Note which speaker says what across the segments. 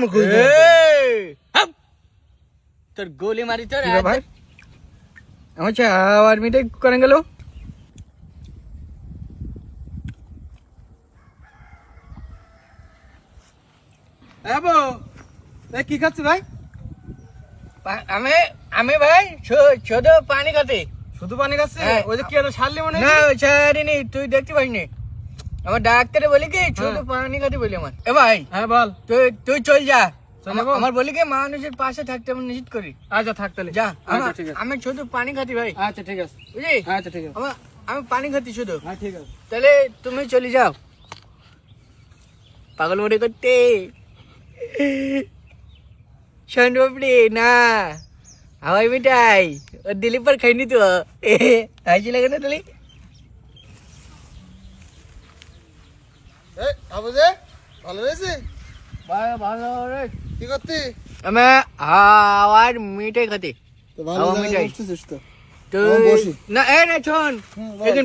Speaker 1: কাম কই
Speaker 2: তোর? গোলি মারি তোর
Speaker 1: কি গেল? খাচ্ছি ভাই?
Speaker 2: আমি আমি ভাই ছোট পানি খাতে
Speaker 1: শুধু পানি খাচ্ছি
Speaker 2: হ্যাঁ।
Speaker 1: ওই যে কি সারলি মনে
Speaker 2: না ছাড়িনি তুই দেখতে পাইনি? আমার ডাক্তারে বলি কি ছোট
Speaker 1: হ্যাঁ।
Speaker 2: পানি খাতে বলি আমার। এ ভাই
Speaker 1: হ্যাঁ বল।
Speaker 2: তুই তুই চল যা।
Speaker 1: চলে
Speaker 2: আমার- বলি কি মানুষের পাশে থাকতে আমি নিশ্চিত করি।
Speaker 1: আচ্ছা থাক তাহলে।
Speaker 2: যা
Speaker 1: আচ্ছা
Speaker 2: আমি ছোট পানি খাতি ভাই।
Speaker 1: আচ্ছা ঠিক আছে।
Speaker 2: বুঝলি?
Speaker 1: আচ্ছা ঠিক আছে।
Speaker 2: আমি পানি খাতি শুধু।
Speaker 1: হ্যাঁ ঠিক আছে।
Speaker 2: তাহলে তুমি চলে যাও। পাগল মনে করতে। বাপরে না। হাওয়াই মিঠাই ও দিলীপ পর খাইনি তো। হাসি লাগে না তাহলে?
Speaker 3: ভালো
Speaker 2: রে।
Speaker 3: কি করতি?
Speaker 2: আমি মিঠাই খাতে।
Speaker 3: তো ভালো
Speaker 2: মিঠাই।
Speaker 3: বসতেছিস তো।
Speaker 2: তুই
Speaker 3: আমি বসি।
Speaker 2: না এ না শোন।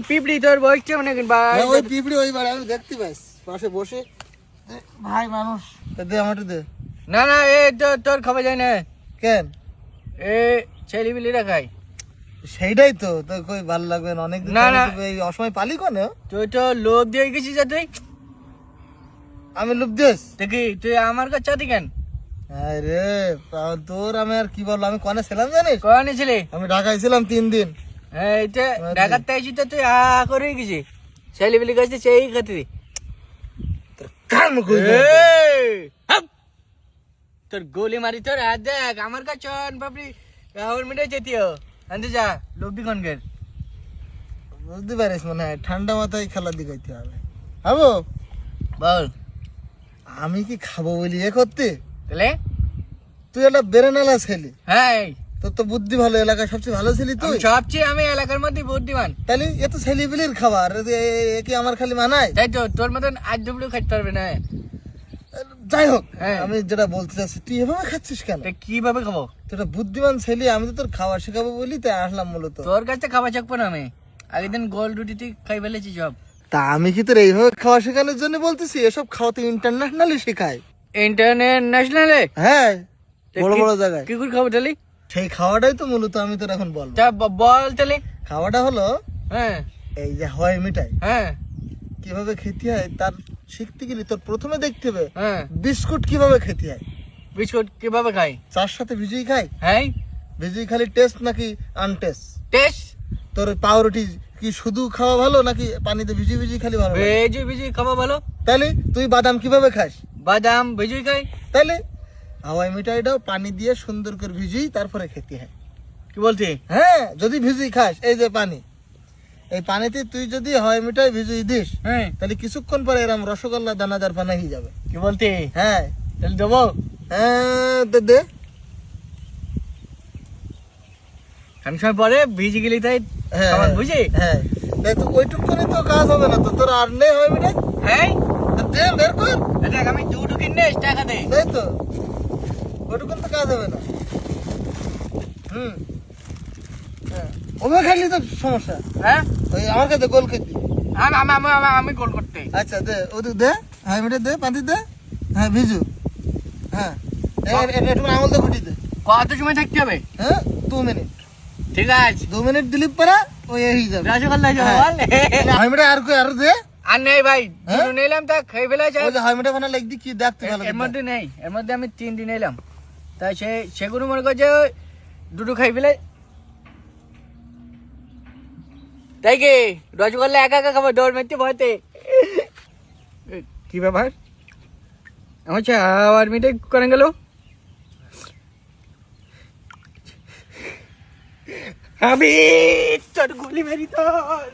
Speaker 2: পিপড়ি তোর বসছে মানে
Speaker 3: হ্যাঁ, ওই পিঁপড়ি ওই আমি দেখতে পাইস। পাশে বসে। ভাই মানুষ। দে আমার দে।
Speaker 2: না না এ তোর তোর খাবার যায় না।
Speaker 3: কেন?
Speaker 2: এ ছেলে বিলিরা খাই
Speaker 3: সেইটাই তো তোর কই ভালো লাগবে না। অনেক
Speaker 2: না, না।
Speaker 3: এই অসময় পালি কেন?
Speaker 2: তুই তো লোক দিয়ে গেছিস যা তুই।
Speaker 3: আমি লুপ দিস।
Speaker 2: দেখি তুই আমার কাছে চাতি কেন?
Speaker 3: আরে তোর আমি আর কি বলব আমি কনে ছিলাম জানিস?
Speaker 2: কনে ছিলে
Speaker 3: আমি ঢাকায় ছিলাম তিন দিন।
Speaker 2: এইটা ঢাকাতে আইসি তো তুই আ করে গেছি। ছেলে বিলি কাছে সেই খাতি
Speaker 3: তোর কাম কই
Speaker 2: তোর গোলি মারি তোর হাত দেখ আমার কাছে বাপরি। আমার মিটাই যেতিও আনতে যা লোক দি কনকের
Speaker 3: বুঝতে পারিস মনে হয় ঠান্ডা মাথায় খেলা দিকে হবে। হাবো।
Speaker 2: বল।
Speaker 3: আমি কি খাব বলি? এ করতে?
Speaker 2: তাহলে?
Speaker 3: তুই একটা বেরেনালা ছেলে
Speaker 2: হ্যাঁ।
Speaker 3: তোর তো বুদ্ধি ভালো এলাকায় সবচেয়ে ভালো ছেলে তুই।
Speaker 2: সবচেয়ে আমি এলাকার মধ্যে বুদ্ধিমান।
Speaker 3: তাহলে এ তো ছেলেপিলির খাবার এ- কি আমার খালি মানায়?
Speaker 2: তাই তো তোর মতন আজ খাইতে পারবে না।
Speaker 3: যাই হোক
Speaker 2: হ্যাঁ।
Speaker 3: আমি যেটা বলতে চাচ্ছি তুই এভাবে খাচ্ছিস কেন?
Speaker 2: কীভাবে খাব?
Speaker 3: বুদ্ধিমান ছেলে আমি তো তোর খাবার শেখাবো বলি তাই আসলাম মূলত।
Speaker 2: তোর কাছে খাবার চাকবো না আমি। আগের দিন গোল রুটি খাই ফেলেছি সব।
Speaker 3: তা আমি কি তোর এইভাবে খাওয়া শেখানোর জন্য বলতেছি? এসব খাওয়া তো ইন্টারন্যাশনালি শেখায়।
Speaker 2: ইন্টারন্যাশনালে
Speaker 3: হ্যাঁ বড় বড় জায়গায়।
Speaker 2: কি করে খাব তাহলে?
Speaker 3: সেই খাওয়াটাই তো মূলত আমি তোর এখন বলব।
Speaker 2: তা বল তাহলে।
Speaker 3: খাওয়াটা হলো
Speaker 2: হ্যাঁ।
Speaker 3: এই যে হয় মিঠাই।
Speaker 2: হ্যাঁ।
Speaker 3: কীভাবে খেতে হয় তার শিখতে গেলে তোর প্রথমে দেখতে হবে
Speaker 2: হ্যাঁ।
Speaker 3: বিস্কুট কীভাবে খেতে হয়।
Speaker 2: বিস্কুট কীভাবে খাই?
Speaker 3: চার সাথে ভিজুই খাই।
Speaker 2: হ্যাঁ।
Speaker 3: ভিজুই খালি টেস্ট নাকি আনটেস্ট
Speaker 2: টেস্ট
Speaker 3: তোর পাউরুটি কি শুধু খাওয়া ভালো নাকি পানিতে ভিজি ভিজি খালি ভালো?
Speaker 2: ভেজি ভিজি খাওয়া ভালো।
Speaker 3: তাহলে তুই বাদাম কীভাবে খাস?
Speaker 2: বাদাম ভিজুই খাই।
Speaker 3: তাহলে হাওয়াই মিঠাইটাও পানি দিয়ে সুন্দর করে ভিজুই তারপরে খেতে হয়।
Speaker 2: কি বলছি?
Speaker 3: হ্যাঁ যদি ভিজুই খাস এই যে পানি। এই পানিতে তুই যদি হাওয়াই মিঠাই ভিজুই দিস
Speaker 2: হ্যাঁ।
Speaker 3: তাহলে কিছুক্ষণ পরে এরম রসগোল্লা দানাদার পানা হয়ে যাবে।
Speaker 2: কি বলতে
Speaker 3: হ্যাঁ।
Speaker 2: তাহলে দেবো।
Speaker 3: হ্যাঁ দে দে।
Speaker 2: খান সময় পরে ভিজে গেলি তাই
Speaker 3: হ্যাঁ
Speaker 2: খাবার বুঝি?
Speaker 3: হ্যাঁ। তো ওইটুকুনি তো কাজ হবে না তো তোর আর নেই হাওয়াই মিঠাই
Speaker 2: হ্যাঁ
Speaker 3: দে বের কর।
Speaker 2: দেখ আমি দুটো কিনে টাকা দে
Speaker 3: তাই তো। ওইটুকুন তো কাজ হবে না। হুম। হ্যাঁ। ওভাবে খাইলে তো সমস্যা?
Speaker 2: হ্যাঁ?
Speaker 3: ওই আমার কাছে গোল খেতে।
Speaker 2: আমি আমি আমি গোল করতে।
Speaker 3: আচ্ছা দে ওদিক দে হাই মিটে দে পাতি দে। হ্যাঁ ভিজু। হ্যাঁ। একটু আমল দে ঘুটি দে।
Speaker 2: কত সময় থাকতে হবে?
Speaker 3: হ্যাঁ দু মিনিট।
Speaker 2: ঠিক আছে।
Speaker 3: দু মিনিট দিলিপ পারা ওই এই যাবে।
Speaker 2: রসগোল্লা
Speaker 3: হ্যাঁ।
Speaker 2: বল
Speaker 3: হাই আর কই আর দে।
Speaker 2: আর নেই ভাই
Speaker 3: হ্যাঁ?
Speaker 2: দুটো নিলাম তা খাই ফেলেছে
Speaker 3: ওই যে হাই মিটে বানা লাগদি কি দেখতে ভালো
Speaker 2: এর মধ্যে নেই এর মধ্যে আমি তিনটি নিলাম। তাই সে সেগুলো মনে করছে দুটো খাই ফেলে। তাই কি? রসগোল্লা একা একা খাব দৌড় মারতে ভয়তে। কি ব্যাপার? আমার চা আর মিটাই করেন গেল? আমি তোর গুলি মেরি তোর